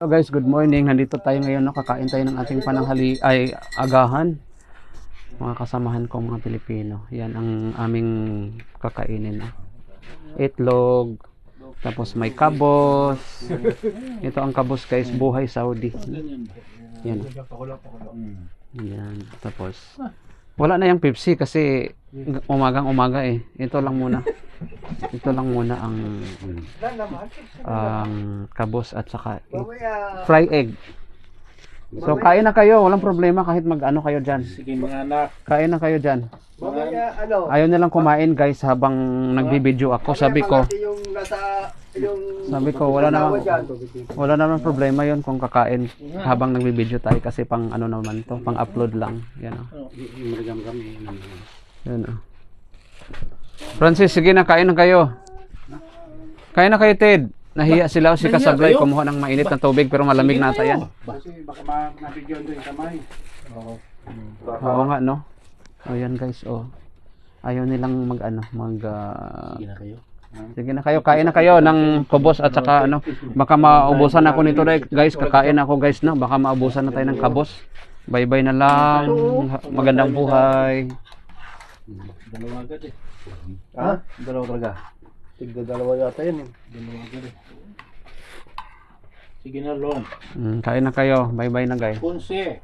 guys, good morning. Nandito tayo ngayon, no? kakain tayo ng ating pananghali ay agahan. Mga kasamahan ko mga Pilipino. Yan ang aming kakainin. No? Itlog, tapos may kabos. Ito ang kabos guys, buhay Saudi. Yan. Yan, tapos wala na yung Pepsi kasi umagang umaga eh. Ito lang muna. Ito lang muna ang ang kabos at saka fry egg. So kain na kayo, walang problema kahit mag-ano kayo diyan. Sige mga anak. Kain na kayo diyan. Mamaya, ano, Ayaw nilang kumain guys habang nagbibideo ako. Sabi ko, yung nasa, yung... sabi ko wala namang dyan. wala namang problema 'yon kung kakain habang nagbibideo tayo kasi pang ano naman to, pang upload lang. Yan oh. Yan oh. Francis, sige na, kain na kayo. Kain na kayo, Ted. Nahiya sila si Kasablay kumuha ng mainit na tubig pero malamig na ata yan. Kasi baka ma- nabigyan doon yung kamay. Oo. Oo nga, no? O yan guys, oh. Ayaw nilang mag ano, mag ah, Sige na kayo. Sige na kayo, kain na kayo ng kubos at saka ano, baka maubusan ako nito guys, kakain ako guys na, baka maubusan na tayo ng kabos. Bye-bye na lang. Magandang buhay. Dalawa agad eh. Ha? Dalawa talaga. Tigda dalawa yata yun eh. Dalawa agad eh. Sige na long. Mm, kain na kayo. Bye-bye na guys. Kunse.